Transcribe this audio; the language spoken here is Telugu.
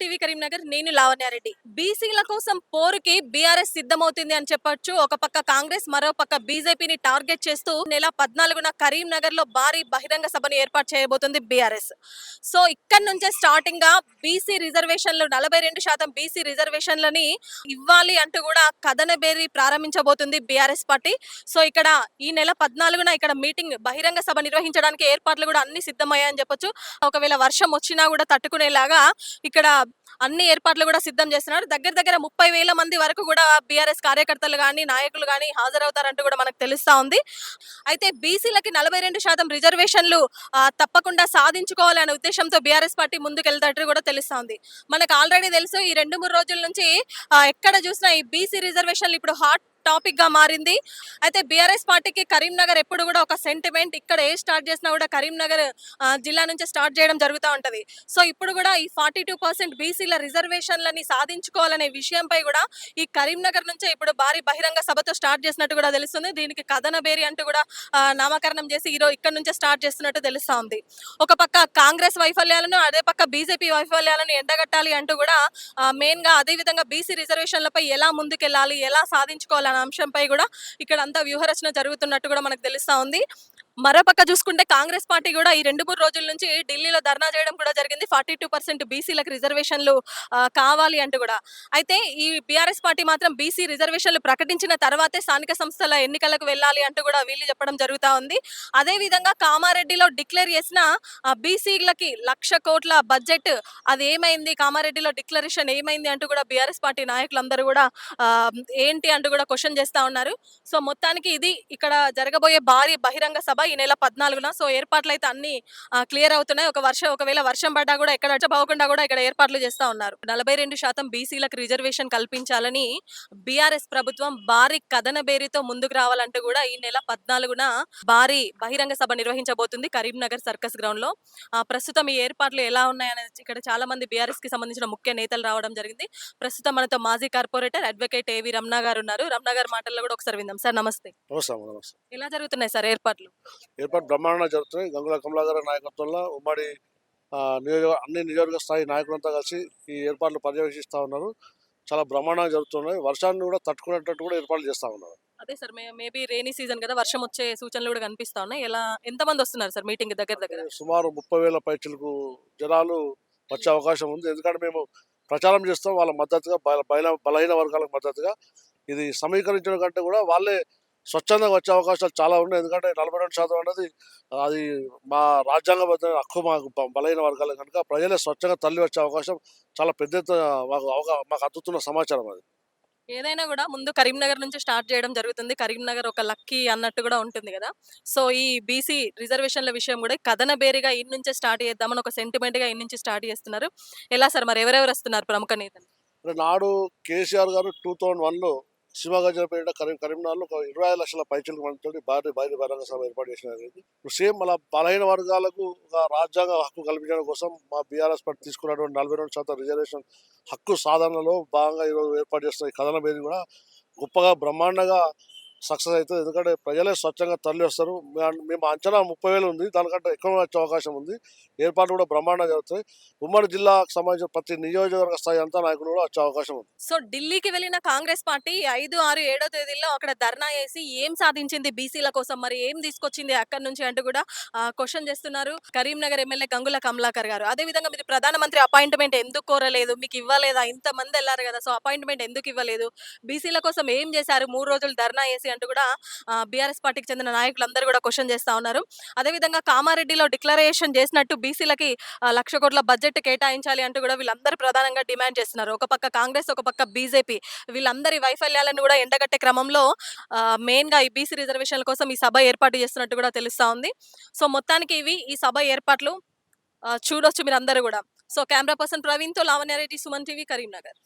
TV Karimnagar నేను లావణ్యారెడ్డి. బీసీల కోసం పోరుకి బీఆర్ఎస్ సిద్ధమవుతుంది అని చెప్పొచ్చు. ఒక పక్క కాంగ్రెస్ మరో పక్క బీజేపీని టార్గెట్ చేస్తూ నెల పద్నాలుగున కరీంనగర్లో భారీ బహిరంగ సభను ఏర్పాటు చేయబోతుంది బీఆర్ఎస్. సో ఇక్కడ నుంచే స్టార్టింగ్గా బీసీ రిజర్వేషన్లు నలభై రెండు శాతం బీసీ రిజర్వేషన్లని ఇవ్వాలి అంటూ కూడా కథనబేరి ప్రారంభించబోతుంది బీఆర్ఎస్ పార్టీ. సో ఇక్కడ ఈ నెల పద్నాలుగున ఇక్కడ మీటింగ్ బహిరంగ సభ నిర్వహించడానికి ఏర్పాట్లు కూడా అన్ని సిద్ధమయ్యాయని చెప్పొచ్చు. ఒకవేళ వర్షం వచ్చినా కూడా తట్టుకునేలాగా ఇక్కడ అన్ని ఏర్పాట్లు కూడా సిద్ధం చేస్తున్నారు. దగ్గర దగ్గర ముప్పై వేల మంది వరకు కూడా బీఆర్ఎస్ కార్యకర్తలు కానీ నాయకులు కానీ హాజరవుతారంటూ కూడా మనకు తెలుస్తా ఉంది. అయితే బీసీలకి నలభై రెండు శాతం రిజర్వేషన్లు తప్పకుండా సాధించుకోవాలనే ఉద్దేశంతో బీఆర్ఎస్ పార్టీ ముందుకెళ్తారు కూడా తెలుస్తా ఉంది. మనకు ఆల్రెడీ తెలుసు ఈ రెండు మూడు రోజుల నుంచి ఎక్కడ చూసినా ఈ బీసీ రిజర్వేషన్లు ఇప్పుడు హాట్ టాపిక్గా మారింది. అయితే బీఆర్ఎస్ పార్టీకి కరీంనగర్ ఎప్పుడు కూడా ఒక సెంటిమెంట్ ఇక్కడ ఏ స్టార్ట్ చేసినా కూడా కరీంనగర్ జిల్లా నుంచి స్టార్ట్ చేయడం జరుగుతూ ఉంటది. సో ఇప్పుడు కూడా ఈ ఫార్టీ టూ పర్సెంట్ బీసీల రిజర్వేషన్లని సాధించుకోవాలనే విషయంపై కూడా ఈ కరీంనగర్ నుంచే ఇప్పుడు భారీ బహిరంగ సభతో స్టార్ట్ చేసినట్టు కూడా తెలుస్తుంది. దీనికి కథన బేరి అంటూ కూడా నామకరణం చేసి ఈరోజు ఇక్కడ నుంచే స్టార్ట్ చేస్తున్నట్టు తెలుస్తా ఉంది. ఒక పక్క కాంగ్రెస్ వైఫల్యాలను అదే పక్క బీజేపీ వైఫల్యాలను ఎండగట్టాలి అంటూ కూడా మెయిన్గా అదే విధంగా బీసీ రిజర్వేషన్లపై ఎలా ముందుకెళ్ళాలి ఎలా సాధించుకోవాలి అంశంపై కూడా ఇక్కడ అంతా వ్యూహరచన జరుగుతున్నట్టు కూడా మనకు తెలుస్తా ఉంది. మరోపక్క చూసుకుంటే కాంగ్రెస్ పార్టీ కూడా ఈ రెండు మూడు రోజుల నుంచి ఢిల్లీలో ధర్నా చేయడం కూడా జరిగింది. ఫార్టీ టూ పర్సెంట్ బీసీలకు రిజర్వేషన్లు కావాలి అంటూ కూడా. అయితే ఈ బీఆర్ఎస్ పార్టీ మాత్రం బీసీ రిజర్వేషన్లు ప్రకటించిన తర్వాతే స్థానిక సంస్థల ఎన్నికలకు వెళ్ళాలి అంటూ కూడా వీళ్ళు చెప్పడం జరుగుతా ఉంది. అదే విధంగా కామారెడ్డిలో డిక్లేర్ చేసిన బీసీలకి లక్ష కోట్ల బడ్జెట్ అది ఏమైంది? కామారెడ్డిలో డిక్లరేషన్ ఏమైంది అంటూ కూడా బీఆర్ఎస్ పార్టీ నాయకులందరూ కూడా ఏంటి అంటూ కూడా క్వశ్చన్ చేస్తా ఉన్నారు. సో మొత్తానికి ఇది ఇక్కడ జరగబోయే భారీ బహిరంగ సభ. ఈ నెల పద్నాలుగున. సో ఏర్పాట్లు అయితే అన్ని క్లియర్ అవుతున్నాయి. ఒక వర్షం ఒకవేళ వర్షం పడ్డా కూడా ఎక్కడ పోకుండా కూడా ఇక్కడ ఏర్పాట్లు చేస్తా ఉన్నారు. నలభై రెండు శాతం బీసీలకు రిజర్వేషన్ కల్పించాలని బీఆర్ఎస్ ప్రభుత్వం భారీ కథన బేరితో ముందుకు రావాలంటూ కూడా ఈ నెల పద్నాలుగున భారీ బహిరంగ సభ నిర్వహించబోతుంది కరీంనగర్ సర్కస్ గ్రౌండ్లో ఆ, ప్రస్తుతం ఈ ఏర్పాట్లు ఎలా ఉన్నాయనేది ఇక్కడ చాలా మంది బీఆర్ఎస్కి సంబంధించిన ముఖ్య నేతలు రావడం జరిగింది. ప్రస్తుతం మనతో మాజీ కార్పొరేటర్ అడ్వకేట్ ఏవి రమణ గారు ఉన్నారు. రమణ గారి మాటల్లో కూడా ఒకసారి విందాం. సార్ నమస్తే. ఎలా జరుగుతున్నాయి సార్ ఏర్పాట్లు? ఏర్పాటు బ్రహ్మాండంగా జరుగుతున్నాయి గంగుల కమలా గారి నాయకత్వంలో ఉమ్మడి నియోజక అన్ని నియోజక స్థాయి నాయకులంతా కలిసి ఈ ఏర్పాట్లు పర్యవేక్షిస్తూ ఉన్నారు. చాలా బ్రహ్మాండంగా జరుగుతున్నాయి. వర్షాన్ని కూడా తట్టుకునేటట్టు కూడా ఏర్పాట్లు చేస్తూ ఉన్నారు. అదే sir may maybe rainy season కదా వర్షం వచ్చే సూచనలు కూడా కనిపిస్తా ఉన్నాయి. ఎలా ఎంత మంది వస్తున్నారు సార్ మీటింగ్ దగ్గర దగ్గర? సుమారు ముప్పై వేల పైచలకు జనాలు వచ్చే అవకాశం ఉంది. ఎందుకంటే మేము ప్రచారం చేస్తాం. వాళ్ళ మద్దతుగా బల- బల బలహీన వర్గాలకు మద్దతుగా. ఇది సమీకరించడం కంటే కూడా వాళ్ళే స్వచ్ఛందంగా వచ్చే అవకాశాలు చాలా ఉన్నాయి. ఎందుకంటే నలభై రెండు శాతం అనేది అది మా రాజ్యాంగబద్ధ హక్కు మాకు బ- బలహీన వర్గాలు కనుక ప్రజలే స్వచ్ఛంగా తల్లి వచ్చే అవకాశం చాలా పెద్ద ఎత్తున మాకు అవగా మాకు అందుతున్న సమాచారం అది. ఏదైనా కూడా ముందు కరీంనగర్ నుంచి స్టార్ట్ చేయడం జరుగుతుంది. కరీంనగర్ ఒక లక్కీ అన్నట్టు కూడా ఉంటుంది కదా. సో ఈ బీసీ రిజర్వేషన్ల విషయం కూడా కథన బేరిగా ఇన్ నుంచే స్టార్ట్ చేద్దామని ఒక సెంటిమెంట్గా ఇన్ నుంచి స్టార్ట్ చేస్తున్నారు. ఎలా సార్ మరి ఎవరెవరు వస్తున్నారు ప్రముఖ నేతలు? నాడు కేసీఆర్ గారు టూ థౌజండ్ వన్లో శివగజపేట కరీం కరీంనగర్లో ఒక ఇరవై ఐదు లక్షల పైచలకు మనతో భారీ భారీ బహిరంగ సభ ఏర్పాటు చేసినారు ఇప్పుడు సేమ్ మన బలహీన వర్గాలకు ఒక రాజ్యాంగ హక్కు కల్పించడం కోసం మా బీఆర్ఎస్ పార్టీ తీసుకున్నటువంటి నలభై రెండు శాతం రిజర్వేషన్ హక్కు సాధనలో భాగంగా ఈరోజు ఏర్పాటు చేస్తున్న ఈ కథన మీద కూడా గొప్పగా బ్రహ్మాండంగా సక్సెస్ అవుతుంది ఎందుకంటే ప్రజలే స్వచ్ఛంగా తరలి వస్తారు. మేము అంచనా ముప్పై వేలు ఉంది. దానికంటే ఎక్కువ వచ్చే అవకాశం ఉంది. ఏర్పాట్లు కూడా బ్రహ్మాండంగా జరుగుతాయి. ఉమ్మడి జిల్లాకు సంబంధించిన ప్రతి నియోజకవర్గ స్థాయి అంతా నాయకులు కూడా వచ్చే అవకాశం ఉంది. సో ఢిల్లీకి వెళ్ళిన కాంగ్రెస్ పార్టీ ఐదు ఆరు ఏడో తేదీల్లో అక్కడ ధర్నా చేసి ఏం సాధించింది బీసీల కోసం? మరి ఏం తీసుకొచ్చింది అక్కడి నుంచి అంటూ కూడా క్వశ్చన్ చేస్తున్నారు కరీంనగర్ ఎమ్మెల్యే గంగుల కమలాకర్ గారు. అదే విధంగా మీరు ప్రధానమంత్రి అపాయింట్మెంట్ ఎందుకు కోరలేదు? మీకు ఇవ్వలేదా? ఇంత మంది వెళ్ళారు కదా సో అపాయింట్మెంట్ ఎందుకు ఇవ్వలేదు? బీసీల కోసం ఏం చేశారు? మూడు రోజులు ధర్నా చేసి అంటూ కూడా బీఆర్ఎస్ పార్టీకి చెందిన నాయకులందరూ కూడా క్వశ్చన్ చేస్తా ఉన్నారు. అదే విధంగా కామారెడ్డిలో డిక్లరేషన్ చేసినట్టు బీసీలకి లక్ష కోట్ల బడ్జెట్ కేటాయించాలి అంటూ కూడా వీళ్ళందరూ ప్రధానంగా డిమాండ్ చేస్తున్నారు. ఒక పక్క కాంగ్రెస్ ఒక పక్క బీజేపీ. వీళ్ళందరి వైఫల్యాలను కూడా ఎండగట్టే క్రమంలో మెయిన్గా ఈ బీసీ రిజర్వేషన్ల కోసం ఈ సభ ఏర్పాటు చేస్తున్నట్టు కూడా తెలుస్తూ ఉంది. సో మొత్తానికి ఇవి ఈ సభ ఏర్పాట్లు చూడొచ్చు మీరు అందరూ కూడా. సో కెమెరా పర్సన్ ప్రవీణ్తో లావణ్యారెడ్డి సుమన్ టీవీ కరీంనగర్.